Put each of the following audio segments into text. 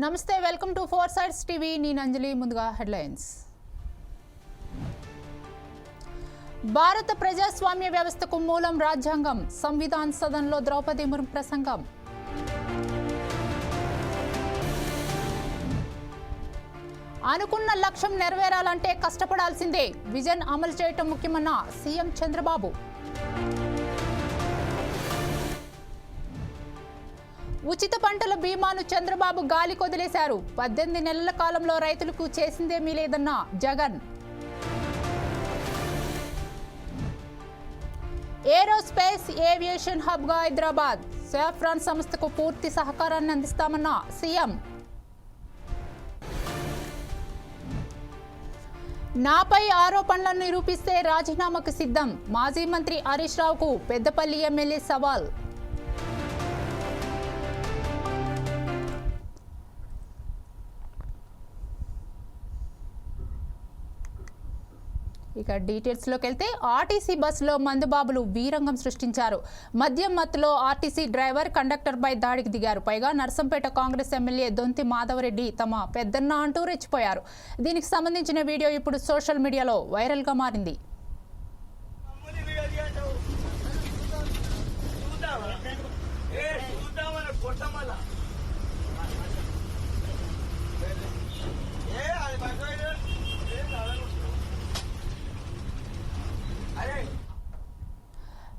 నమస్తే welcome to four sides TV. నేను అంజలి ముందుగా హెడ్లైన్స్. భారత ప్రజాస్వామ్య వ్యవస్థకు మూలం రాజ్యాంగం. సంవిధాన్ సదన్లో ద్రౌపది ముర్ము ప్రసంగం. అనుకున్న లక్ష్యం నెరవేరాలంటే కష్టపడాల్సిందే. విజన్ అమలు చేయటం ముఖ్యమన్న సీఎం చంద్రబాబు. ఉచిత పంటల బీమాను చంద్రబాబు గాలి కొదిలేశారు. పద్దెనిమిది నెలల కాలంలో రైతులకు చేసిందేమీ లేదన్న జగన్. ఏరోస్పేస్ ఏవియేషన్ హబ్గా హైదరాబాద్. సాఫ్రాన్ సంస్థకు పూర్తి సహకారాన్ని అందిస్తామన్న సీఎం. నాపై ఆరోపణలను నిరూపిస్తే రాజీనామాకు సిద్ధం. మాజీ మంత్రి హరీష్ రావుకు పెద్దపల్లి ఎమ్మెల్యే సవాల్. ఇక డీటెయిల్స్లోకి వెళ్తే ఆర్టీసీ బస్సులో మందుబాబులు వీరంగం సృష్టించారు. మద్యం మత్తులో ఆర్టీసీ డ్రైవర్ కండక్టర్పై దాడికి దిగారు. పైగా నర్సంపేట కాంగ్రెస్ ఎమ్మెల్యే దొంతి మాధవరెడ్డి తమ పెద్దన్న అంటూ రెచ్చిపోయారు. దీనికి సంబంధించిన వీడియో ఇప్పుడు సోషల్ మీడియాలో వైరల్గా మారింది అమ్ముని వీడియో తీయండు. చూద్దామా? ఏ, చూద్దామని కొట్టమల్ల. ఏ, అది పట్టుకోడు. ఏ, కావాలి. అరే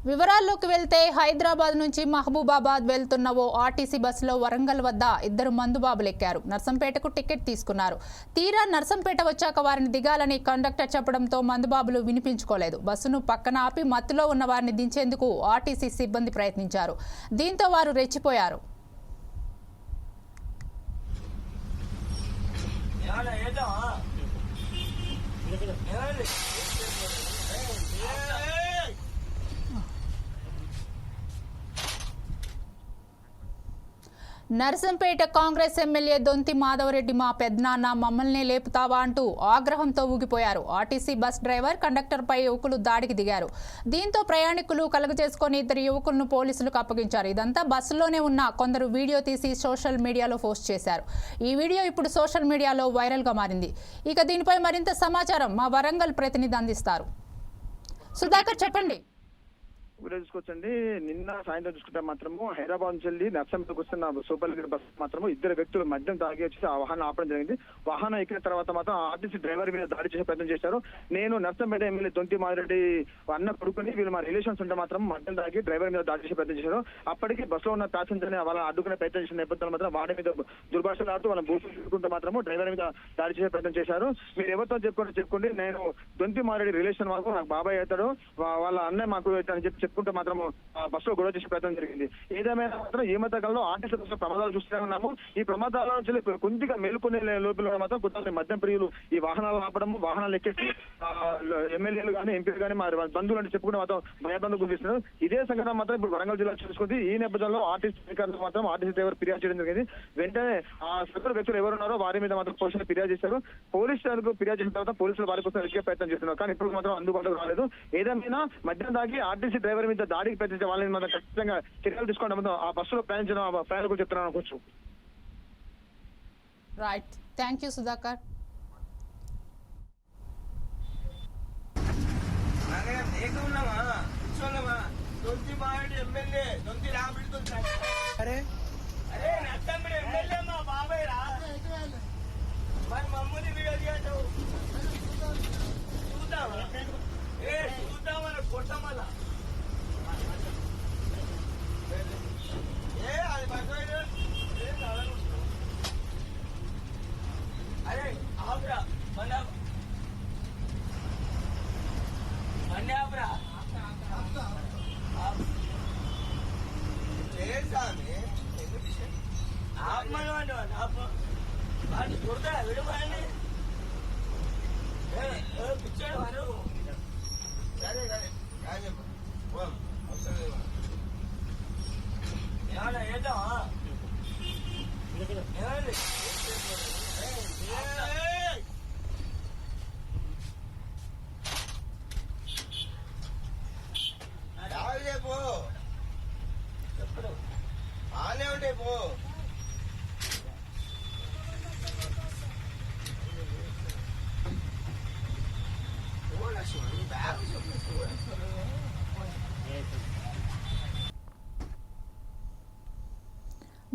వివరాల్లోకి వెళ్తే హైదరాబాద్ నుంచి మహబూబాబాద్ వెళ్తున్న ఓ ఆర్టీసీ బస్సులో వరంగల్ వద్ద ఇద్దరు మందుబాబులు ఎక్కారు నర్సంపేటకు టికెట్ తీసుకున్నారు. తీరా నర్సంపేట వచ్చాక వారిని దిగాలని కండక్టర్ చెప్పడంతో మందుబాబులు వినిపించుకోలేదు. బస్సును పక్కన ఆపి మత్తులో ఉన్న వారిని దించేందుకు ఆర్టీసీ సిబ్బంది ప్రయత్నించారు. దీంతో వారు రెచ్చిపోయారు. ఏమన్నా నర్సంపేట కాంగ్రెస్ ఎమ్మెల్యే దొంతి మాధవరెడ్డి మా పెద్దనాన్న మమ్మల్ని లేపుతావా అంటూ ఆగ్రహంతో ఊగిపోయారు. ఆర్టీసీ బస్ డ్రైవర్ కండక్టర్పై యువకులు దాడికి దిగారు. దీంతో ప్రయాణికులు కలుగజేసుకొని ఇద్దరు యువకులను పోలీసులకు అప్పగించారు. ఇదంతా బస్సులోనే ఉన్న కొందరు వీడియో తీసి సోషల్ మీడియాలో పోస్ట్ చేశారు. ఈ వీడియో ఇప్పుడు సోషల్ మీడియాలో వైరల్గా మారింది. ఇక దీనిపై మరింత సమాచారం మా వరంగల్ ప్రతినిధి అందిస్తారు. సుధాకర్ చెప్పండి. వీడియో చూసుకోవచ్చండి. నిన్న సాయంత్రం చూసుకుంటే మాత్రము హైదరాబాద్ నుంచి వెళ్ళి నర్సంపేటకు వస్తున్న సూపర్ లీగర్ బస్ మాత్రము ఇద్దరు వ్యక్తులు మద్యం తాగి వచ్చి ఆ వాహనం ఆపడం జరిగింది. వాహనం ఎక్కిన తర్వాత మాత్రం ఆర్టీసీ డ్రైవర్ మీద దాడి చేసే ప్రయత్నం చేశారు. నేను నర్సంపేట ఎమ్మెల్యే దొంతి మాదిరెడ్డి అన్న కొడుకుని వీళ్ళు మా రిలేషన్స్ ఉంటే మాత్రం మద్యం తాగి డ్రైవర్ మీద దాడి చేసే ప్రయత్నం చేశారు. అప్పటికి బస్సులో ఉన్న ప్యాసింజర్ని వాళ్ళని అడ్డుకునే ప్రయత్నం చేసిన నేపథ్యంలో మాత్రం వాడి మీద దుర్భాషలు ఆడుతూ వాళ్ళని బూసులు మాత్రము డ్రైవర్ మీద దాడి చేసే ప్రయత్నం చేశారు. మీరు ఎవరితో చెప్పుకుంటే చెప్పుకోండి. నేను దొంతి మారెడ్డి రిలేషన్ వరకు నాకు బాబాయ్ అవుతాడు. వాళ్ళ అన్నయ్య మాకు అని చెప్పి చెప్పుకుంటూ మాత్రం బస్సులో గొడవ చేసే ప్రయత్నం జరిగింది. ఏదేమైనా మాత్రం ఈ మధ్య కాలంలో ఆర్టీసీ బస్సులో ప్రమాదాలు చూస్తూనే ఉన్నాము. ఈ ప్రమాదాల నుంచి కొద్దిగా మేలుకునే లోపల మాత్రం కొంతమంది మద్యం ప్రియులు ఈ వాహనాలు ఆపడం వాహనాలు ఎక్కేసి ఎమ్మెల్యేలు కానీ ఎంపీలు కానీ మరి బంధువులు అంటే చెప్పుకుంటే మాత్రం భయబంధం గురిస్తున్నారు ఇదే సంఘటన మాత్రం ఇప్పుడు వరంగల్ జిల్లా చూసుకుంది ఈ నేపథ్యంలో ఆర్టీసీ అధికారులు మాత్రం ఆర్టీసీ డ్రైవర్ ఫిర్యాదు చేయడం జరిగింది. వెంటనే ఆ సదరు వ్యక్తులు ఎవరున్నారో వారి మీద మాత్రం పోలీసులు ఫిర్యాదు చేశారు. పోలీసులకు ఫిర్యాదు చేసిన తర్వాత పోలీసులు వారి కోసం ఎక్కే ప్రయత్నం చేస్తున్నారు. కానీ ఇప్పుడు మాత్రం అందుబాటులో రాలేదు. ఏదైనా మద్యం తాగి ఆర్టీసీ డ్రైవర్ మీద దాడికి ప్రయత్నించే వాళ్ళని మాత్రం ఖచ్చితంగా చర్యలు తీసుకోవడం ఆ బస్సులో ప్రయాణించిన ఆ ప్రయాణికులు చెప్తున్నాను అనుకోవచ్చు. రైట్ థ్యాంక్ యూ సుధాకర్ అరే అరే. ఎమ్మెల్యే మా బాబాయ్ రా. మరి మమ్మల్ని వీడియో. చూద్దామా? ఏ చూద్దామని కొట్టమల్ల ఏ అది పట్టుకోడు. ఏ కావాలి. అరే ఆపురా బండి ఆపు. బండి ఆపురా చేసామి ఆపమని వాడిని ఆపు వాడిని కొడతాడా పిచ్చాడు వాడు సరే సరే కాదు పోం అవసరం లేదు ఏమన్నా చేద్దామా ఏమైంది ఏయ్! రావులే పో చెప్పడు ఆనే ఉంటే పో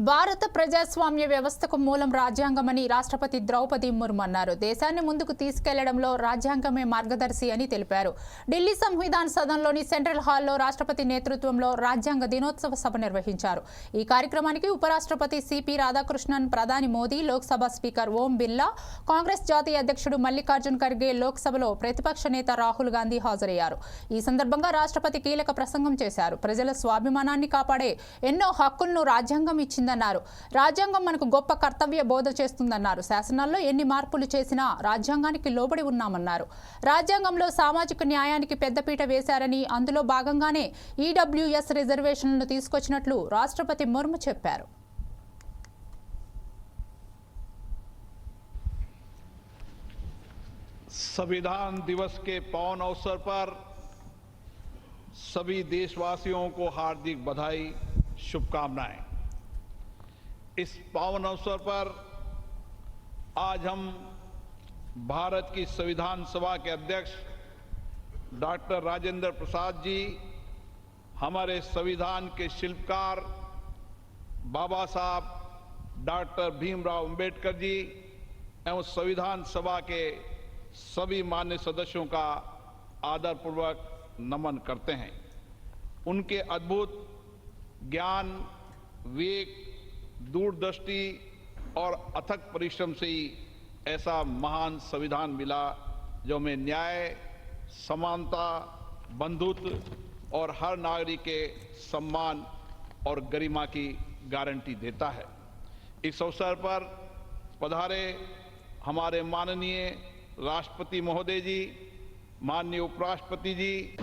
భారత ప్రజాస్వామ్య వ్యవస్థకు మూలం రాజ్యాంగమని రాష్ట్రపతి ద్రౌపది ముర్ము అన్నారు. దేశాన్ని ముందుకు తీసుకెళ్ళడంలో రాజ్యాంగమే మార్గదర్శి అని తెలిపారు. ఢిల్లీ సంవిధాన్ సదన్లోని సెంట్రల్ హాల్లో రాష్ట్రపతి నేతృత్వంలో రాజ్యాంగ దినోత్సవ సభ నిర్వహించారు. ఈ కార్యక్రమానికి ఉపరాష్ట్రపతి సిపి రాధాకృష్ణన్ ప్రధాని మోదీ లోక్సభ స్పీకర్ ఓం బిర్లా కాంగ్రెస్ జాతీయ అధ్యక్షుడు మల్లికార్జున్ ఖర్గే లోక్సభలో ప్రతిపక్ష నేత రాహుల్ గాంధీ హాజరయ్యారు. ఈ సందర్భంగా రాష్ట్రపతి కీలక ప్రసంగం చేశారు. ప్రజల స్వాభిమానాన్ని కాపాడే ఎన్నో హక్కులను రాజ్యాంగం ఇచ్చిందన్నారు రాజ్యాంగం మనకు గొప్ప కర్తవ్య బోధ చేస్తుందన్నారు శాసనాల్లో ఎన్ని మార్పులు చేసినా రాజ్యాంగానికి లోబడి ఉన్నామన్నారు రాజ్యాంగంలో సామాజిక న్యాయానికి పెద్దపీట వేశారని అందులో భాగంగానే ఈడబ్ల్యూఎస్ రిజర్వేషన్లను తీసుకొచ్చినట్లు రాష్ట్రపతి ముర్ము చెప్పారు संविधान दिवस के पावन अवसर पर सभी देशवासियों को हार्दिक बधाई शुभकामनाएं इस पावन अवसर पर आज हम भारत की संविधान सभा के अध्यक्ष डॉक्टर राजेंद्र प्रसाद जी, हमारे संविधान के शिल्पकार बाबा साहब डॉक्टर भीमराव अंबेडकर जी एवं संविधान सभा के सभी मान्य सदस्यों का आदरपूर्वक नमन करते हैं। उनके अद्भुत ज्ञान, विवेक दूरदृष्टि और अथक परिश्रम से ही ऐसा महान संविधान मिला, जो हमें न्याय, समानता, बंधुत्व और हर नागरिक के सम्मान और गरिमा की गारंटी देता है। इस अवसर पर पधारे हमारे माननीय राष्ट्रपति महोदय जी, माननीय उपराष्ट्रपति जी।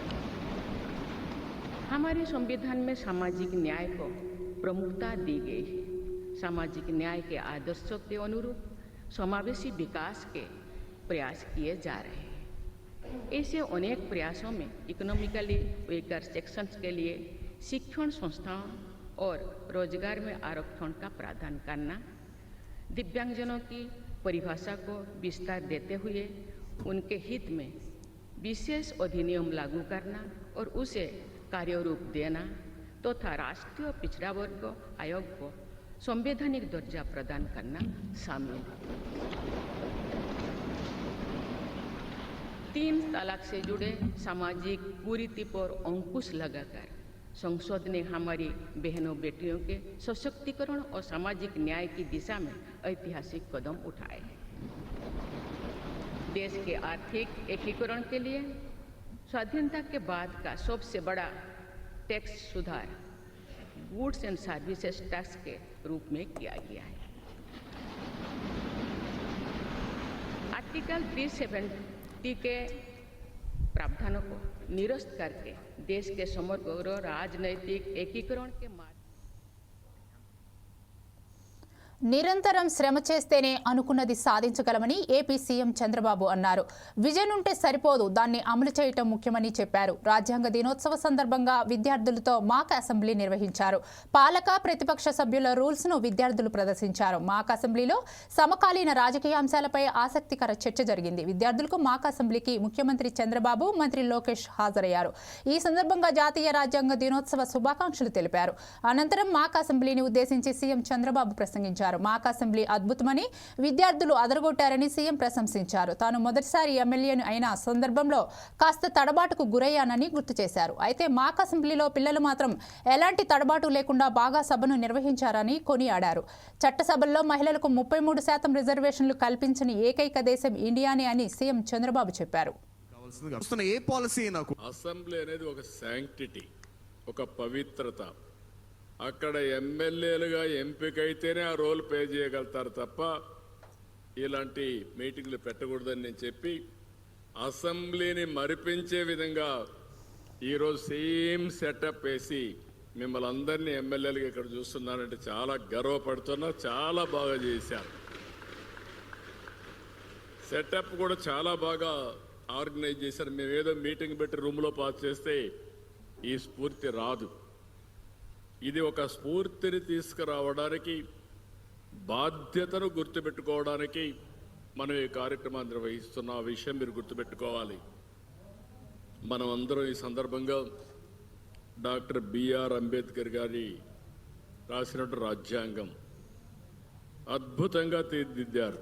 हमारे संविधान में सामाजिक न्याय को प्रमुखता दी गई है। सामाजिक न्याय के आदर्शों के अनुरूप समावेशी विकास के प्रयास किए जा रहे हैं। ऐसे अनेक प्रयासों में इकोनॉमिकली वीकर सेक्शंस के लिए शिक्षण संस्थाओं और रोज़गार में आरक्षण का प्रावधान करना, दिव्यांगजनों की परिभाषा को विस्तार देते हुए उनके हित में विशेष अधिनियम लागू करना और उसे कार्यरूप देना तथा तो राष्ट्रीय पिछड़ा वर्ग आयोग को संवैधानिक दर्जा प्रदान करना शामिल है। तीन तलाक से जुड़े सामाजिक कुरीति पर अंकुश लगाकर संसद ने हमारी बहनों बेटियों के सशक्तिकरण और सामाजिक न्याय की दिशा में ऐतिहासिक कदम उठाए हैं। देश के आर्थिक एकीकरण के लिए स्वाधीनता के बाद का सबसे बड़ा टैक्स सुधार गुड्स एंड सर्विसेज़ टैक्स के रूप में किया गया है। आर्टिकल 370 के प्रावधानों को निरस्त करके देश के समग्र राजनैतिक एकीकरण के मार्ग నిరంతరం శ్రమ చేస్తేనే అనుకున్నది సాధించగలమని ఏపీ సీఎం చంద్రబాబు అన్నారు. విజన్ ఉంటే సరిపోదు దాన్ని అమలు చేయటం ముఖ్యమని చెప్పారు. రాజ్యాంగ దినోత్సవ సందర్భంగా విద్యార్థులతో మాక్ అసెంబ్లీ నిర్వహించారు. పాలక ప్రతిపక్ష సభ్యుల రూల్స్ను విద్యార్థులు ప్రదర్శించారు. మాక్ అసెంబ్లీలో సమకాలీన రాజకీయ అంశాలపై ఆసక్తికర చర్చ జరిగింది. విద్యార్థులకు మాక్ అసెంబ్లీకి ముఖ్యమంత్రి చంద్రబాబు మంత్రి లోకేష్ హాజరయ్యారు. ఈ సందర్భంగా జాతీయ రాజ్యాంగ దినోత్సవ శుభాకాంక్షలు తెలిపారు. అనంతరం మాక్ అసెంబ్లీని ఉద్దేశించి సీఎం చంద్రబాబు ప్రసంగించారు. మాక్ అసెంబ్లీ అద్భుతమని విద్యార్థులు అదరగొట్టారని సీఎం ప్రశంసించారు. తాను మొదటిసారి ఎమ్మెల్యేను అయిన సందర్భంలో కాస్త తడబాటుకు గురయ్యానని గుర్తు చేశారు. అయితే మాక్ అసెంబ్లీలో పిల్లలు మాత్రం ఎలాంటి తడబాటు లేకుండా బాగా సభను నిర్వహించారని కొనియాడారు. చట్టసభల్లో మహిళలకు ముప్పై మూడు శాతం రిజర్వేషన్లు కల్పించని ఏకైక దేశం ఇండియానే అని సీఎం చంద్రబాబు చెప్పారు. కావాల్సిందిగా వస్తున్న ఏ పాలసీ నాకు అసెంబ్లీ అనేది ఒక శాంక్టిటీ ఒక పవిత్రత. అక్కడ ఎమ్మెల్యేలుగా ఎంపికైతేనే ఆ రోల్ పే చేయగలుగుతారు తప్ప ఇలాంటి మీటింగ్లు పెట్టకూడదని నేను చెప్పి అసెంబ్లీని మరిపించే విధంగా ఈరోజు సేమ్ సెటప్ వేసి మిమ్మల్ని అందరినీ ఎమ్మెల్యేలుగా ఇక్కడ చూస్తున్నానంటే చాలా గర్వపడుతున్నా చాలా బాగా చేశారు. సెటప్ కూడా చాలా బాగా ఆర్గనైజ్ చేశారు. మేము ఏదో మీటింగ్ పెట్టి రూమ్లో పాస్ చేస్తే ఈ స్ఫూర్తి రాదు. ఇది ఒక స్ఫూర్తిని తీసుకురావడానికి బాధ్యతను గుర్తుపెట్టుకోవడానికి మనం ఈ కార్యక్రమాన్ని నిర్వహిస్తున్న ఆ విషయం మీరు గుర్తుపెట్టుకోవాలి. మనం అందరం ఈ సందర్భంగా డాక్టర్ బిఆర్ అంబేద్కర్ గారి రాసినట్టు రాజ్యాంగం అద్భుతంగా తీర్చిదిద్దారు.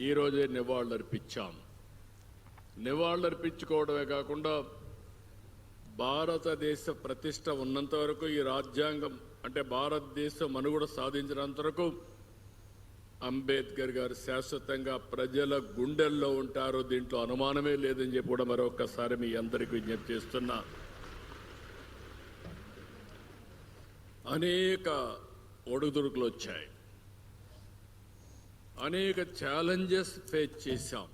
ఈరోజే నివాళులర్పించాం. నివాళులర్పించుకోవడమే కాకుండా భారతదేశ ప్రతిష్ట ఉన్నంత వరకు ఈ రాజ్యాంగం అంటే భారతదేశం మనుగడ సాధించినంత వరకు అంబేద్కర్ గారు శాశ్వతంగా ప్రజల గుండెల్లో ఉంటారు. దీంట్లో అనుమానమే లేదని చెప్పి కూడా మరొకసారి మీ అందరికీ విజ్ఞప్తి చేస్తున్నా. అనేక ఒడుదుడుకులు వచ్చాయి. అనేక ఛాలెంజెస్ ఫేస్ చేశాం.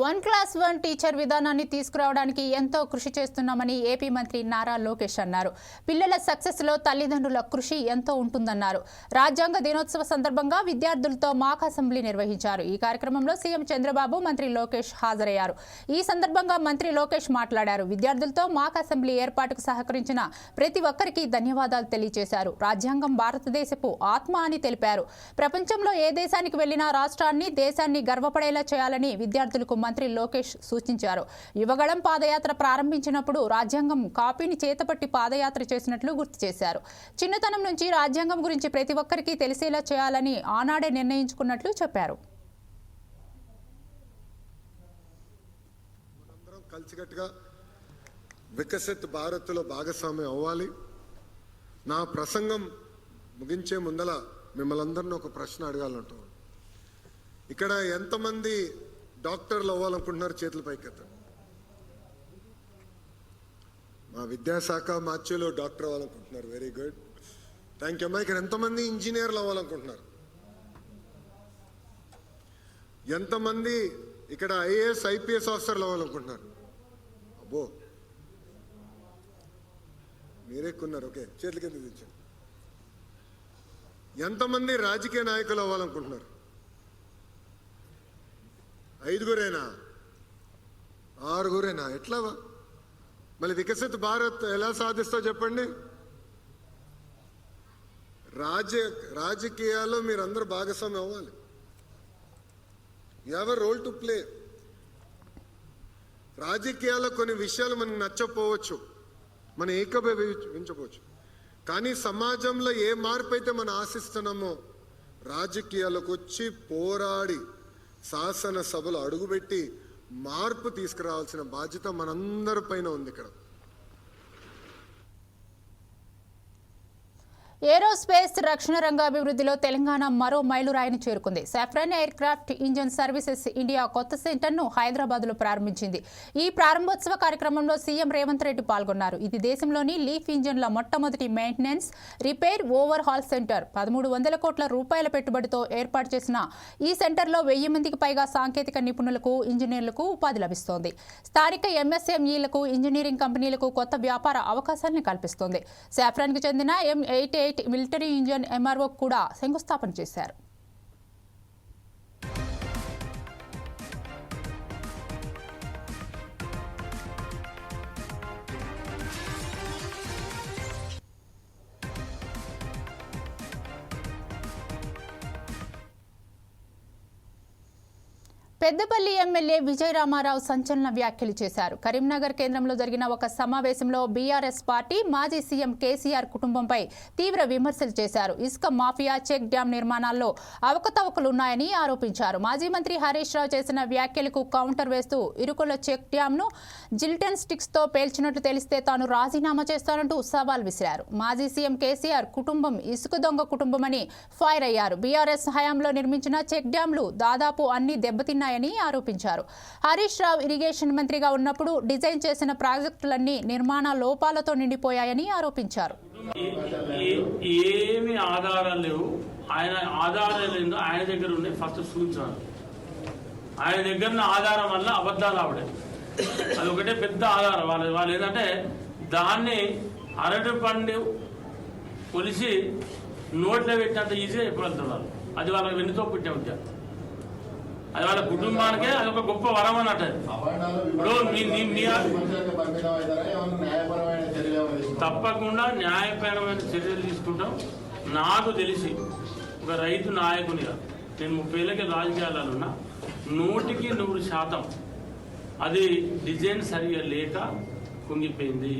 వన్ క్లాస్ వన్ టీచర్ విధానాన్ని తీసుకురావడానికి ఎంతో కృషి చేస్తున్నామని ఏపీ మంత్రి నారా లోకేష్ అన్నారు. పిల్లల సక్సెస్లో తల్లిదండ్రుల కృషి ఎంతో ఉంటుందన్నారు. రాజ్యాంగ దినోత్సవ సందర్భంగా విద్యార్థులతో మాక్ అసెంబ్లీ నిర్వహించారు. ఈ కార్యక్రమంలో సీఎం చంద్రబాబు మంత్రి లోకేష్ హాజరయ్యారు. ఈ సందర్భంగా మంత్రి లోకేష్ మాట్లాడారు. విద్యార్థులతో మాక్ అసెంబ్లీ ఏర్పాటుకు సహకరించిన ప్రతి ఒక్కరికి ధన్యవాదాలు తెలియజేశారు. రాజ్యాంగం భారతదేశపు ఆత్మ అని తెలిపారు. ప్రపంచంలో ఏ దేశానికి వెళ్ళినా రాష్ట్రాన్ని దేశాన్ని గర్వపడేలా చేయాలని విద్యార్థులకు మంత్రి లోకేష్ సూచించారు. యువగళం పాదయాత్ర ప్రారంభించినప్పుడు రాజ్యాంగం కాపీని చేతపట్టి పాదయాత్ర చేసినట్లు గుర్తు చేశారు. చిన్నతనం నుంచి రాజ్యాంగం గురించి ప్రతి ఒక్కరికి తెలిసేలా చేయాలని ఆనాడే నిర్ణయించుకున్నట్లు చెప్పారు. అందరం కలిసికట్టుగా వికసిత్ భారత్లో భాగస్వామ్యం అవ్వాలి. నా ప్రసంగం ముగించే ముందల మిమ్మల్ని అందరిని ఒక ప్రశ్న అడగాలంటాను ఇక్కడ ఎంతమంది డాక్టర్లు అవ్వాలనుకుంటున్నారు చేతుల పైకెత్తండి. మా విద్యాశాఖ మాచ్యులు డాక్టర్ అవ్వాలనుకుంటున్నారు. వెరీ గుడ్ థ్యాంక్ యూ అమ్మా ఇక్కడ ఎంతమంది ఇంజనీర్లు అవ్వాలనుకుంటున్నారు? ఎంతమంది ఇక్కడ ఐఏఎస్ ఐపీఎస్ ఆఫీసర్లు అవ్వాలనుకుంటున్నారు? అబ్బో. మీరెక్కున్నారు ఓకే. చేతుల కింద తెచ్చాను ఎంతమంది రాజకీయ నాయకులు అవ్వాలనుకుంటున్నారు? ఐదుగురేనా? ఆరుగురేనా? ఎట్లా మళ్ళీ వికసిత భారత్ ఎలా సాధిస్తావు చెప్పండి. రాజ రాజకీయాల్లో మీరందరూ భాగస్వామ్యం అవ్వాలి. You have role to play రాజకీయాల్లో కొన్ని విషయాలు మనకు నచ్చపోవచ్చు. మనం ఏకీభవించవచ్చు కానీ సమాజంలో ఏ మార్పు అయితే మనం ఆశిస్తున్నామో రాజకీయాలకు వచ్చి పోరాడి శాసనసభలో అడుగుపెట్టి మార్పు తీసుకురావాల్సిన బాధ్యత మనందరి పైన ఉంది ఇక్కడ. ఏరోస్పేస్ రక్షణ రంగ అభివృద్ధిలో తెలంగాణ మరో మైలురాయిని చేరుకుంది. Safran aircraft engine services India కొత్త సెంటర్ను హైదరాబాద్లో ప్రారంభించింది. ఈ ప్రారంభోత్సవ కార్యక్రమంలో సీఎం రేవంత్ రెడ్డి పాల్గొన్నారు. ఇది దేశంలోని లీఫ్ ఇంజన్ల మొట్టమొదటి maintenance repair overhaul centre పదమూడు వందల కోట్ల రూపాయల పెట్టుబడితో ఏర్పాటు చేసిన ఈ సెంటర్లో వెయ్యి మందికి పైగా సాంకేతిక నిపుణులకు ఇంజనీర్లకు ఉపాధి లభిస్తోంది. స్థానిక ఎంఎస్ఎంఈలకు ఇంజనీరింగ్ కంపెనీలకు కొత్త వ్యాపార అవకాశాలను కల్పిస్తోంది. సాఫ్రాన్కు చెందిన M eight eight military engine MRO కూడా శంకుస్థాపన చేశారు. పెద్దపల్లి ఎమ్మెల్యే విజయ రామారావు సంచలన వ్యాఖ్యలు చేశారు. కరీంనగర్ కేంద్రంలో జరిగిన ఒక సమావేశంలో బీఆర్ఎస్ పార్టీ మాజీ సీఎం కేసీఆర్ కుటుంబంపై తీవ్ర విమర్శలు చేశారు. ఇసుక మాఫియా చెక్ డ్యాం నిర్మాణాల్లో అవకతవకలున్నాయని ఆరోపించారు. మాజీ మంత్రి హరీష్ రావు చేసిన వ్యాఖ్యలకు కౌంటర్ వేస్తూ ఇరుకుల చెక్ డ్యాంను జిల్టన్ స్టిక్స్తో పేల్చినట్టు తెలిస్తే తాను రాజీనామా చేస్తానంటూ సవాల్ విసిరారు. మాజీ సీఎం కేసీఆర్ కుటుంబం ఇసుక దొంగ కుటుంబమని ఫైర్ అయ్యారు. బీఆర్ఎస్ హయాంలో నిర్మించిన చెక్ డ్యాంలు దాదాపు అన్ని దెబ్బతిన్నాయి ఉన్నాయని ఆరోపించారు. హరీష్ రావు ఇరిగేషన్ మంత్రిగా ఉన్నప్పుడు డిజైన్ చేసిన ప్రాజెక్టులన్నీ నిర్మాణ లోపాలతో నిండిపోయాయని ఆరోపించారు. ఏమి ఆధారాలు లేవు. ఆయన ఆధారాలు లేదు ఆయన దగ్గర ఉన్నాయి ఫస్ట్ చూపించాలి ఆయన దగ్గర ఉన్న ఆధారం వల్ల అబద్ధాలు ఆవిడే అది ఒకటే పెద్ద ఆధారం. వాళ్ళ వాళ్ళు ఏంటంటే దాన్ని అరటి పండు కొలిసి నోట్లో పెట్టినంత ఈజీగా చెప్పగలుగుతున్నారు అది వాళ్ళకి వెన్నుతో పుట్టే ఉద్యోగం. అది వాళ్ళ కుటుంబానికే అది ఒక గొప్ప వరం అన్నట్టు. ఇప్పుడు తప్పకుండా న్యాయపరమైన చర్యలు తీసుకుంటాం. నాకు తెలిసి ఒక రైతు నాయకునిగా నేను ముప్పై ఏళ్ళకి రాజకీయాలలో ఉన్నా నూటికి నూరు శాతం అది డిజైన్ సరిగా లేక కుంగిపోయింది.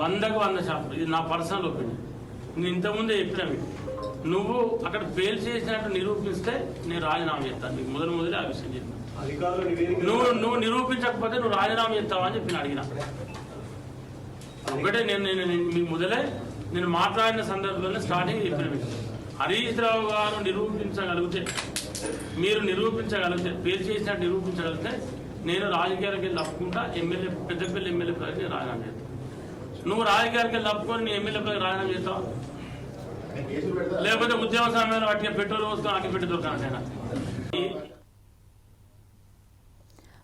వందకు వంద శాతం. ఇది నా పర్సనల్ ఒపీనియన్. నేను ఇంతకుముందే చెప్పిన మీకు. నువ్వు అక్కడ ఫెయిల్ చేసినట్టు నిరూపిస్తే నేను రాజీనామా చేస్తాను నీకు మొదలు మొదలే ఆ విషయం చెప్పిన నువ్వు నువ్వు నిరూపించకపోతే నువ్వు రాజీనామా చేస్తావా అని చెప్పి నేను అడిగిన. ఒకటే నేను నేను నేను మీకు మొదలే నేను మాట్లాడిన సందర్భంలో స్టార్టింగ్ చెప్పిన హరీష్ రావు గారు నిరూపించగలిగితే మీరు నిరూపించగలిగితే పేరు చేసినట్టు నిరూపించగలిగితే నేను రాజకీయాలకు వెళ్ళి తప్పుకుంటా ఎమ్మెల్యే పెద్దపల్లి ఎమ్మెల్యే నేను రాజీనామా చేస్తాను నువ్వు రాజకీయాలకు వెళ్ళి తప్పుకొని నీ ఎమ్మెల్యే పదవికి రాజీనామా చేస్తావా? లేకపోతే ఉద్యోగ సమయంలో వాటికి పెట్రోల్ పోసుకొని ఆకి పెట్టి దొరకాలంటేనా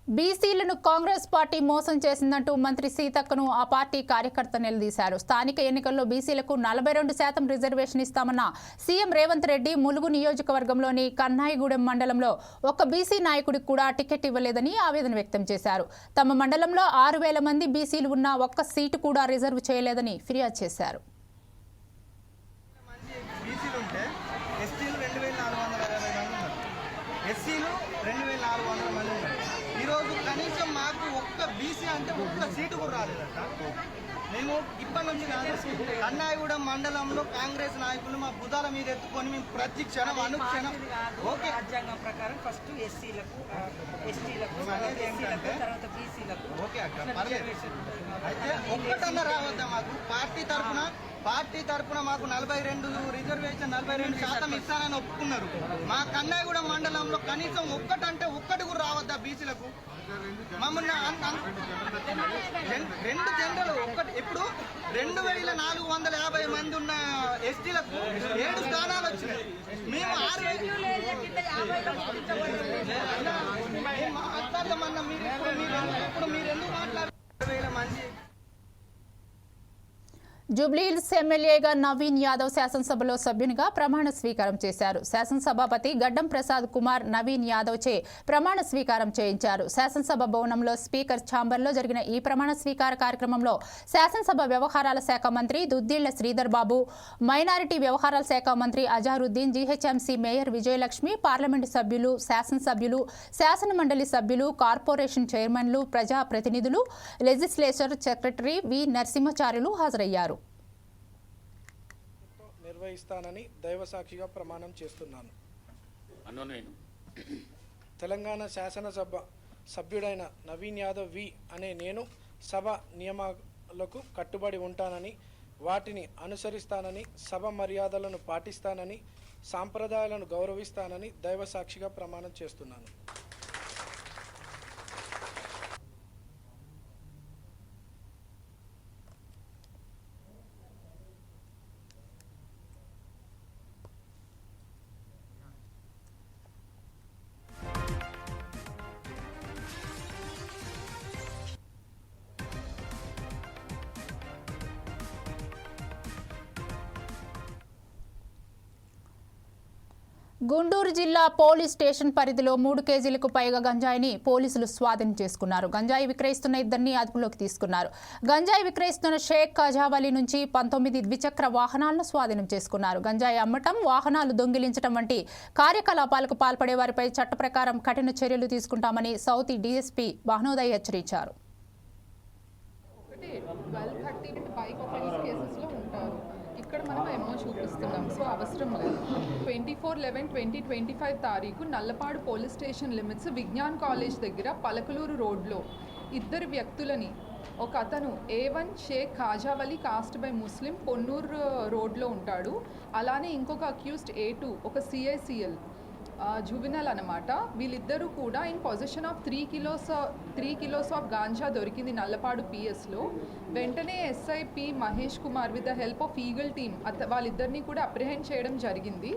బీసీలను కాంగ్రెస్ పార్టీ మోసం చేసిందంటూ మంత్రి సీతక్కను ఆ పార్టీ కార్యకర్త నిలదీశారు. స్థానిక ఎన్నికల్లో బీసీలకు నలభై రెండు శాతం రిజర్వేషన్ ఇస్తామన్న సీఎం రేవంత్ రెడ్డి ములుగు నియోజకవర్గంలోని కన్నాయిగూడెం మండలంలో ఒక్క బీసీ నాయకుడికి కూడా టికెట్ ఇవ్వలేదని ఆవేదన వ్యక్తం చేశారు. తమ మండలంలో ఆరు వేల మంది బీసీలు ఉన్నా ఒక్క సీటు కూడా రిజర్వ్ చేయలేదని ఫిర్యాదు చేశారు బీసీలు ఉంటే ఎస్టీలు రెండు వేల నాలుగు వందల అరవై మంది ఉన్నారు ఎస్సీలు రెండు వేల నాలుగు వందల మంది ఉన్నారు ఈరోజు కనీసం మాకు ఒక్క బీసీ అంటే ఒక్క సీటు కూడా రాలేదట మేము ఇప్పటి నుంచి కాదు కన్నాయిగూడెం మండలంలో కాంగ్రెస్ నాయకులు మా బుధాల మీద ఎత్తుకొని మేము ప్రతి క్షణం అనుక్షణం ఓకే. రాజ్యాంగం ప్రకారం ఫస్ట్ ఎస్సీలకు ఎస్టీలకు తర్వాత బీసీలకు. ఓకే అక్క పర్లేదు. అయితే ఒక్కటన్నా రావద్దా మాకు? పార్టీ తరఫున పార్టీ తరఫున మాకు నలభై రెండు రిజర్వేషన్ నలభై రెండు శాతం ఇస్తానని ఒప్పుకున్నారు. మా కన్నాయిగూడెం మండలంలో కనీసం ఒక్కటంటే ఒక్కటి కూడా రావద్దా బీసీలకు? మమ్మల్ని రెండు జనరల్ ఒక్కటి ఇప్పుడు రెండు వేల నాలుగు వందల యాభై మంది ఉన్న ఎస్టీలకు ఏడు స్థానాలు వచ్చినాయి. మేము ఆరు మాట్లాడమన్నా మీరు మీరు ఇప్పుడు మీరు ఎందుకు మాట్లాడారు వేల మంది జూబ్లీహిల్స్ ఎమ్మెల్యేగా నవీన్ యాదవ్ శాసనసభలో సభ్యునిగా ప్రమాణ స్వీకారం చేశారు. శాసనసభాపతి గడ్డం ప్రసాద్ కుమార్ నవీన్ యాదవ్ చే ప్రమాణ స్వీకారం చేయించారు. శాసనసభ భవనంలో స్పీకర్ ఛాంబర్లో జరిగిన ఈ ప్రమాణ స్వీకార కార్యక్రమంలో శాసనసభ వ్యవహారాల శాఖ మంత్రి దుద్దిళ్ళ శ్రీధర్ బాబు మైనారిటీ వ్యవహారాల శాఖ మంత్రి Azharuddin GHMC mayor Vijayalakshmi parliament సభ్యులు శాసనసభ్యులు శాసనమండలి సభ్యులు కార్పొరేషన్ చైర్మన్లు ప్రజా ప్రతినిధులు లెజిస్లేచర్ సెక్రటరీ వి నరసింహచార్యులు హాజరయ్యారు. నిర్వహిస్తానని దైవసాక్షిగా ప్రమాణం చేస్తున్నాను. తెలంగాణ శాసనసభ సభ్యుడైన నవీన్ యాదవ్ వి అనే నేను సభ నియమాలకు కట్టుబడి ఉంటానని వాటిని అనుసరిస్తానని సభ మర్యాదలను పాటిస్తానని సాంప్రదాయాలను గౌరవిస్తానని దైవసాక్షిగా ప్రమాణం చేస్తున్నాను. గుంటూరు జిల్లా పోలీస్ స్టేషన్ పరిధిలో మూడు కేజీలకు పైగా గంజాయిని పోలీసులు స్వాధీనం చేసుకున్నారు. గంజాయి విక్రయిస్తున్న ఇద్దరిని అదుపులోకి తీసుకున్నారు. గంజాయి విక్రయిస్తున్న షేక్ ఖజావలి నుంచి పంతొమ్మిది ద్విచక్ర వాహనాలను స్వాధీనం చేసుకున్నారు. గంజాయి అమ్మటం వాహనాలు దొంగిలించడం వంటి కార్యకలాపాలకు పాల్పడే వారిపై చట్ట ప్రకారం కఠిన చర్యలు తీసుకుంటామని సౌత్ డీఎస్పీ భానోదయ్ హెచ్చరించారు. ఇక్కడ మనం ఎమో చూపిస్తున్నాం. సో అవసరం లేదు. Twenty four eleven twenty twenty five తారీఖు Nallapadu police station limits Vignan college దగ్గర పలకలూరు రోడ్లో ఇద్దరు వ్యక్తులని ఒక అతను A one Shaik Khajavali caste by Muslim Ponnur రోడ్లో ఉంటాడు. అలానే ఇంకొక అక్యూస్డ్ ఏ టూ ఒక సిఐసిఎల్ జువినల్ అనమాట వీళ్ళిద్దరూ కూడా in position of three kilos three kilos of ganja దొరికింది నల్లపాడు పిఎస్లో వెంటనే SIP Mahesh Kumar with the help of Eagle team అత వాళ్ళిద్దరిని కూడా అప్రిహెండ్ చేయడం జరిగింది.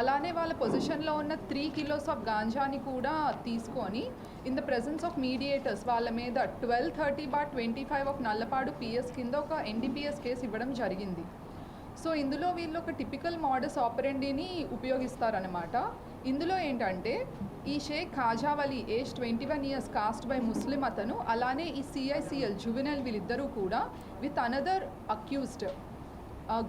అలానే వాళ్ళ పొజిషన్లో ఉన్న త్రీ కిలోస్ ఆఫ్ గాంజాని కూడా తీసుకొని in the presence of mediators వాళ్ళ మీద twelve thirty bar twenty five of Nallapadu PS కింద ఒక ఎన్డీపీఎస్ కేసు ఇవ్వడం జరిగింది. సో ఇందులో వీళ్ళు ఒక టిపికల్ మోడస్ ఆపరెండీని ఉపయోగిస్తారనమాట ఇందులో ఏంటంటే ఈ Shaik Khajavali age twenty one years caste by Muslim అతను అలానే ఈ సిఐసిఎల్ జువెనల్ వీళ్ళిద్దరూ కూడా with another accused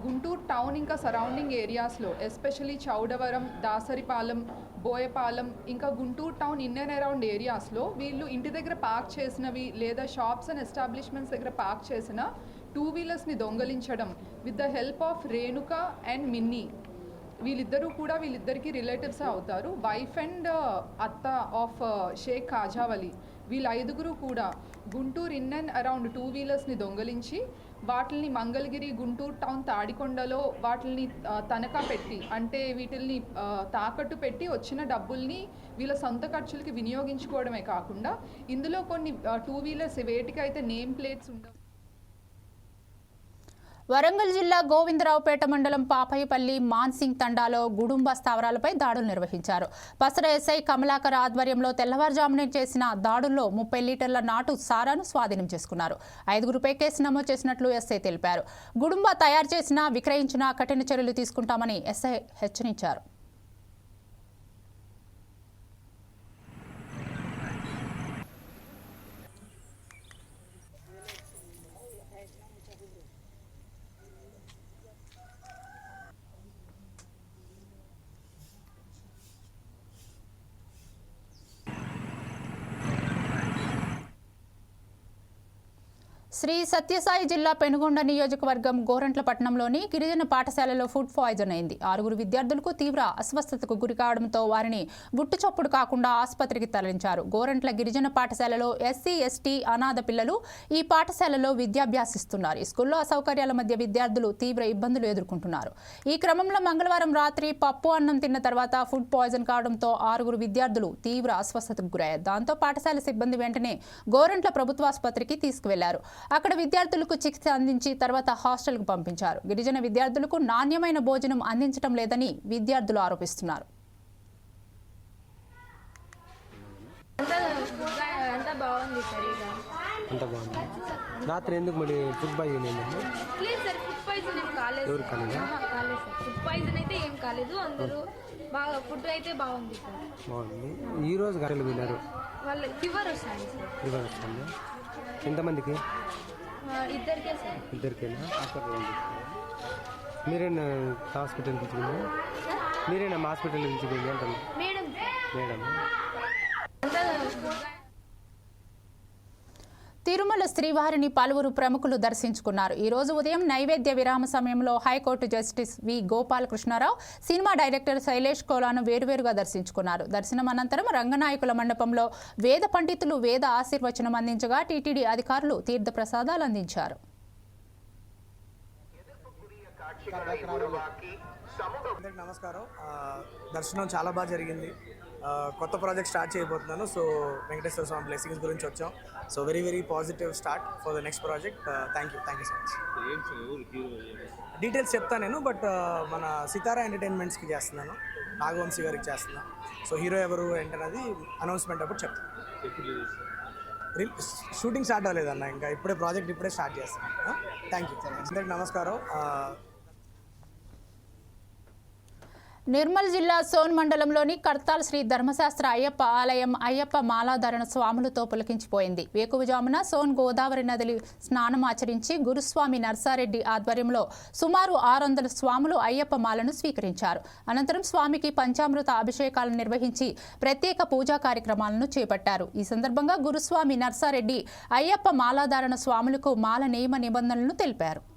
Guntur town ఇంకా సరౌండింగ్ ఏరియాస్లో ఎస్పెషలీ చౌడవరం దాసరిపాలెం బోయపాలెం ఇంకా Guntur town in and around ఏరియాస్లో వీళ్ళు ఇంటి దగ్గర పార్క్ చేసినవి లేదా షాప్స్ అండ్ ఎస్టాబ్లిష్మెంట్స్ దగ్గర పార్క్ చేసిన టూ వీలర్స్ని దొంగలించడం with the help of Renuka and Minnie. వీళ్ళిద్దరూ కూడా వీళ్ళిద్దరికి రిలేటివ్స్ అవుతారు. వైఫ్ అండ్ అత్త ఆఫ్ షేక్ కాజావలి. వీళ్ళ ఐదుగురు కూడా Guntur in and around two వీలర్స్ని దొంగలించి వాటిని మంగళగిరి గుంటూరు టౌన్ తాడికొండలో వాటిని తనఖా పెట్టి అంటే వీటిల్ని తాకట్టు పెట్టి వచ్చిన డబ్బుల్ని వీళ్ళ సొంత ఖర్చులకి వినియోగించుకోవడమే కాకుండా ఇందులో కొన్ని టూ వీలర్స్ వేటికైతే నేమ్ ప్లేట్స్ ఉండవు. వరంగల్ జిల్లా గోవిందరావుపేట మండలం పాపయ్యపల్లి మాన్సింగ్ తండాలో గుడుంబ స్థావరాలపై దాడులు నిర్వహించారు. పసర ఎస్ఐ కమలాకర్ ఆధ్వర్యంలో తెల్లవారుజామున చేసిన దాడుల్లో ముప్పై లీటర్ల నాటు సారాను స్వాధీనం చేసుకున్నారు. ఐదుగురుపై కేసు నమోదు చేసినట్లు ఎస్ఐ తెలిపారు. గుడుంబ తయారు చేసిన విక్రయించిన కఠిన చర్యలు తీసుకుంటామని ఎస్ఐ హెచ్చరించారు. శ్రీ సత్యసాయి జిల్లా పెనుగొండ నియోజకవర్గం గోరంట్లపట్నంలోని గిరిజన పాఠశాలలో ఫుడ్ పాయిజన్ అయింది. ఆరుగురు విద్యార్థులకు తీవ్ర అస్వస్థతకు గురి కావడంతో వారిని గుట్టుచప్పుడు కాకుండా ఆసుపత్రికి తరలించారు. గోరంట్ల గిరిజన పాఠశాలలో ఎస్సీ ఎస్టీ అనాథ పిల్లలు ఈ పాఠశాలలో విద్యాభ్యాసిస్తున్నారు. ఈ స్కూల్లో అసౌకర్యాల మధ్య విద్యార్థులు తీవ్ర ఇబ్బందులు ఎదుర్కొంటున్నారు. ఈ క్రమంలో మంగళవారం రాత్రి పప్పు అన్నం తిన్న తర్వాత ఫుడ్ పాయిజన్ కావడంతో ఆరుగురు విద్యార్థులు తీవ్ర అస్వస్థతకు గురయ్యారు. దాంతో పాఠశాల సిబ్బంది వెంటనే గోరంట్ల ప్రభుత్వాసుపత్రికి తీసుకువెళ్ళారు. అక్కడ విద్యార్థులకు చికిత్స అందించి తర్వాత హాస్టల్కు పంపించారు. గిరిజన విద్యార్థులకు నాణ్యమైన భోజనం అందించడం లేదని విద్యార్థులు ఆరోపిస్తున్నారు. అంతా బాగుంది సార్ ఇక. అంత బాగుంది. రాత్రి ఎందుకు మరి ఫుడ్ పాయిజన్ అయిందండి లేదు సార్ ఫుడ్ పాయిజన్ ఏం కాలేదు. ఎవరు కాలేదా? ఆహా, కాలేదు సార్. ఫుడ్ పాయిజన్ అయితే ఏం కాలేదు. అందరూ బాగా ఫుడ్ అయితే బాగుంది సార్. బాగుంది. ఈ రోజు గంటలు విన్నారు వాళ్ళ ఫీవర్ వస్తుంది సార్. రివర్ వస్తుంది. ఎంతమందికి? ఇద్దరికే ఇద్దరికైనా? మీరేనా హాస్పిటల్ తీసుకుంది మీరేనా హాస్పిటల్ తీసుకుంది అంటాను మేడం మేడం. అంతా తిరుమల శ్రీవారిని పలువురు ప్రముఖులు దర్శించుకున్నారు. ఈ రోజు ఉదయం నైవేద్య విరామ సమయంలో high court justice V Gopalakrishna Rao cinema director Sailesh Kolanu వేరువేరుగా దర్శించుకున్నారు. దర్శనం అనంతరం రంగనాయకుల మండపంలో వేద పండితులు వేద ఆశీర్వచనం అందించగా టీటీడీ అధికారులు తీర్థ ప్రసాదాలు అందించారు. నమస్కారం. దర్శనం చాలా బాగా జరిగింది. కొత్త ప్రాజెక్ట్ స్టార్ట్ చేయబోతున్నాను. సో వెంకటేశ్వర స్వామి బ్లెస్సింగ్స్ గురించి వచ్చాం. So very very positive start for the next project thank you thank you so much details చెప్తాను నేను బట్ uh, మన సితారా ఎంటర్టైన్మెంట్స్కి చేస్తున్నాను. నాగవంశీ గారికి చేస్తున్నాను సో హీరో ఎవరు ఏంటన్నది అనౌన్స్మెంట్ అప్పుడు చెప్తాను షూటింగ్ స్టార్ట్ అవ్వలేదన్న ఇంకా ఇప్పుడే ప్రాజెక్ట్ ఇప్పుడే స్టార్ట్ చేస్తాను థ్యాంక్ యూ అందరికి నమస్కారం. Uh, ఆ, నిర్మల్ జిల్లా సోన్ మండలంలోని కర్తాల్ శ్రీ ధర్మశాస్త్ర అయ్యప్ప ఆలయం అయ్యప్ప మాలాధరణ స్వాములతో పులకించిపోయింది. వేకువజామున సోన్ గోదావరి నదిలి స్నానం ఆచరించి గురుస్వామి నర్సారెడ్డి ఆధ్వర్యంలో సుమారు ఆరు వందల స్వాములు అయ్యప్ప మాలను స్వీకరించారు. అనంతరం స్వామికి పంచామృత అభిషేకాలను నిర్వహించి ప్రత్యేక పూజా కార్యక్రమాలను చేపట్టారు. ఈ సందర్భంగా గురుస్వామి నర్సారెడ్డి అయ్యప్ప మాలాధారణ స్వాములకు మాల నియమ నిబంధనలను తెలిపారు.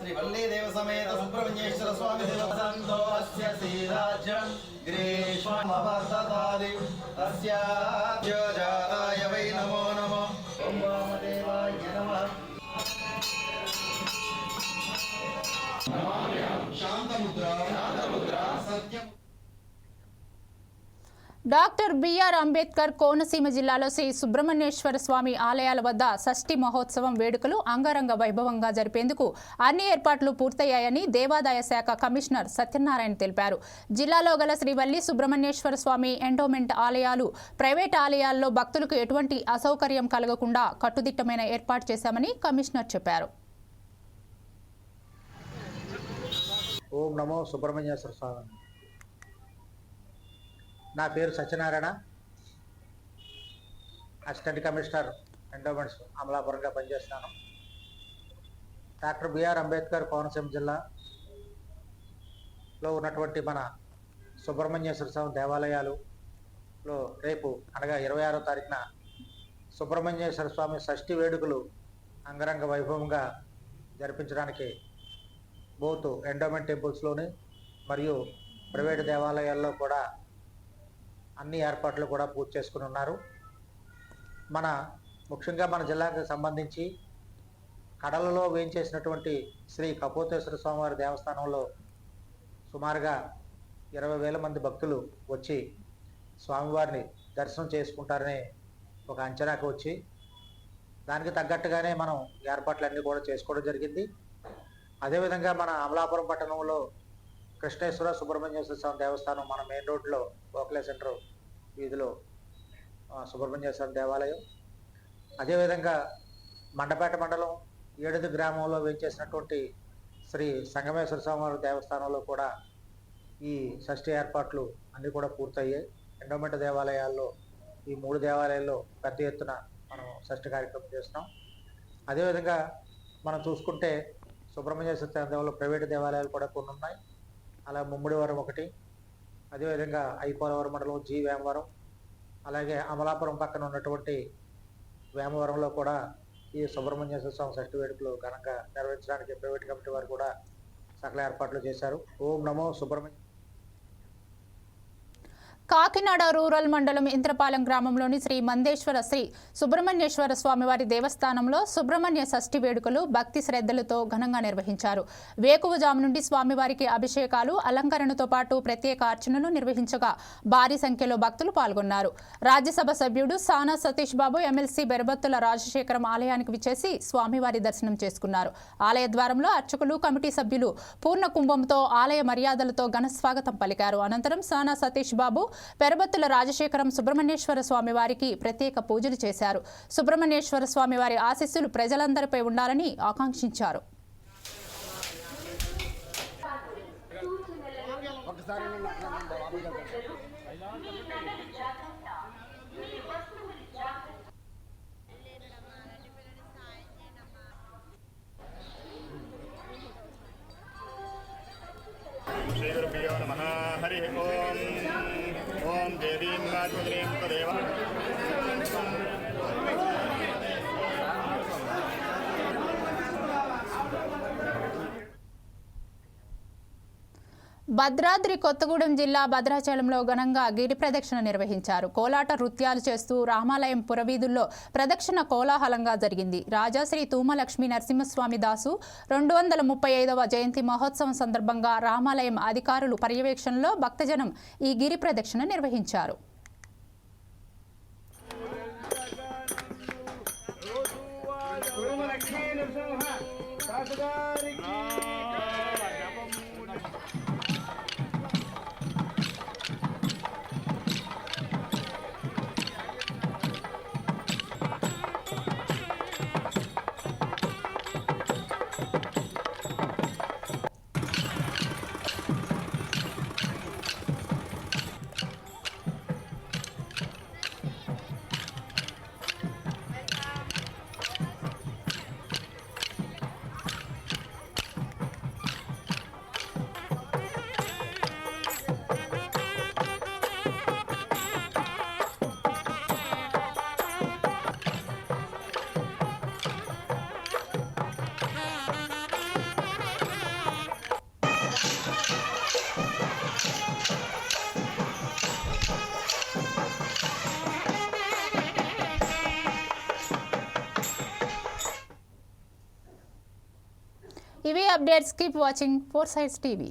శ్రీ వల్లీ దేవ సమేత సుబ్రహ్మణ్యేశ్వర స్వామి దేవసంతో అస్య శ్రీరాజ్యం గ్రీష్మవర్తతాది అస్యాద్య డాక్టర్ బిఆర్ అంబేద్కర్ కోనసీమ జిల్లాలో శ్రీ సుబ్రహ్మణ్యేశ్వర స్వామి ఆలయాల వద్ద షష్ఠి మహోత్సవం వేడుకలు అంగరంగ వైభవంగా జరిపేందుకు అన్ని ఏర్పాట్లు పూర్తయ్యాయని దేవాదాయ శాఖ కమిషనర్ సత్యనారాయణ తెలిపారు. జిల్లాలో గల శ్రీవల్లి సుబ్రహ్మణ్యేశ్వర స్వామి ఎండోమెంట్ ఆలయాలు ప్రైవేట్ ఆలయాల్లో భక్తులకు ఎటువంటి అసౌకర్యం కలగకుండా కట్టుదిట్టమైన ఏర్పాటు చేశామని కమిషనర్ చెప్పారు. ఓం నమో సుబ్రహ్మణ్యేశ్వర స్వామి. నా పేరు సత్యనారాయణ. అసిస్టెంట్ కమిషనర్ ఎండోమెంట్స్ అమలాపురంగా పనిచేస్తాను డాక్టర్ బిఆర్ అంబేద్కర్ కోనసీమ జిల్లాలో ఉన్నటువంటి మన సుబ్రహ్మణ్యేశ్వర స్వామి దేవాలయాలులో రేపు అనగా ఇరవై ఆరో తారీఖున సుబ్రహ్మణ్యేశ్వర స్వామి షష్ఠి వేడుకలు అంగరంగ వైభవంగా జరిపించడానికి బోత్ ఎండోమెంట్ టెంపుల్స్లోని మరియు ప్రైవేటు దేవాలయాల్లో కూడా అన్ని ఏర్పాట్లు కూడా పూర్తి చేసుకుని ఉన్నారు. మన ముఖ్యంగా మన జిల్లాకు సంబంధించి కడలలో వేయించేసినటువంటి శ్రీ కపోతేశ్వర స్వామివారి దేవస్థానంలో సుమారుగా ఇరవై వేల మంది భక్తులు వచ్చి స్వామివారిని దర్శనం చేసుకుంటారని ఒక అంచనాకు వచ్చి దానికి తగ్గట్టుగానే మనం ఏర్పాట్లన్నీ కూడా చేసుకోవడం జరిగింది. అదేవిధంగా మన అమలాపురం పట్టణంలో కృష్ణేశ్వర సుబ్రహ్మణ్యేశ్వర స్వామి దేవస్థానం మన మెయిన్ రోడ్లో గోఖలే సెంటర్ వీధిలో సుబ్రహ్మణ్య స్వామి దేవాలయం. అదేవిధంగా మండపేట మండలం ఏడుది గ్రామంలో వేయించేసినటువంటి శ్రీ సంగమేశ్వర స్వామివారి దేవస్థానంలో కూడా ఈ షష్ఠి ఏర్పాట్లు అన్నీ కూడా పూర్తయ్యాయి. ఎండోమెంట్ దేవాలయాల్లో ఈ మూడు దేవాలయాల్లో పెద్ద ఎత్తున మనం షష్ఠి కార్యక్రమం చేస్తున్నాం. అదేవిధంగా మనం చూసుకుంటే సుబ్రహ్మణ్య స్వామి దేవాలయంలో ప్రైవేట్ దేవాలయాలు కూడా కొన్ని ఉన్నాయి అలా ముమ్మిడివరం ఒకటి అదేవిధంగా ఐపోలవరం మండలం జి వేమవరం అలాగే అమలాపురం పక్కన ఉన్నటువంటి వేమవరంలో కూడా ఈ సుబ్రహ్మణ్యేశ్వర స్వామి షష్ఠి వేడుకలు ఘనంగా నిర్వహించడానికి ప్రైవేట్ కమిటీ వారు కూడా సకల ఏర్పాట్లు చేశారు. ఓం నమో సుబ్రహ్మణ్య కాకినాడ రూరల్ మండలం ఇంద్రపాలెం గ్రామంలోని శ్రీ మందేశ్వర శ్రీ సుబ్రహ్మణ్యేశ్వర స్వామివారి దేవస్థానంలో సుబ్రహ్మణ్య షష్ఠి వేడుకలు భక్తి శ్రద్ధలతో ఘనంగా నిర్వహించారు. వేకువజాము నుండి స్వామివారికి అభిషేకాలు అలంకరణతో పాటు ప్రత్యేక అర్చనలు నిర్వహించగా భారీ సంఖ్యలో భక్తులు పాల్గొన్నారు. రాజ్యసభ సభ్యుడు సానా సతీష్ బాబు ఎమ్మెల్సీ బెరబత్తుల రాజశేఖరం ఆలయానికి విచ్చేసి స్వామివారి దర్శనం చేసుకున్నారు. ఆలయ ద్వారంలో అర్చకులు కమిటీ సభ్యులు పూర్ణ కుంభంతో ఆలయ మర్యాదలతో ఘన స్వాగతం పలికారు. అనంతరం సానా సతీష్ బాబు పెరబత్తుల రాజశేఖరం సుబ్రహ్మణ్యేశ్వర స్వామి వారికి ప్రత్యేక పూజలు చేశారు. సుబ్రహ్మణ్యేశ్వర స్వామి వారి ఆశీస్సులు ప్రజలందరిపై ఉండాలని ఆకాంక్షించారు. ఒకసారి देवीं राजमुद्रीं तदेव భద్రాద్రి కొత్తగూడెం జిల్లా భద్రాచలంలో ఘనంగా గిరి ప్రదక్షిణ నిర్వహించారు. కోలాట నృత్యాలు చేస్తూ రామాలయం పురవీధుల్లో ప్రదక్షిణ కోలాహలంగా జరిగింది. రాజాశ్రీ తూమలక్ష్మి నరసింహస్వామి దాసు రెండు వందల ముప్పై ఐదవ జయంతి మహోత్సవం సందర్భంగా రామాలయం అధికారులు పర్యవేక్షణలో భక్తజనం ఈ గిరి ప్రదక్షిణ నిర్వహించారు. ఇవి updates keep watching four sides TV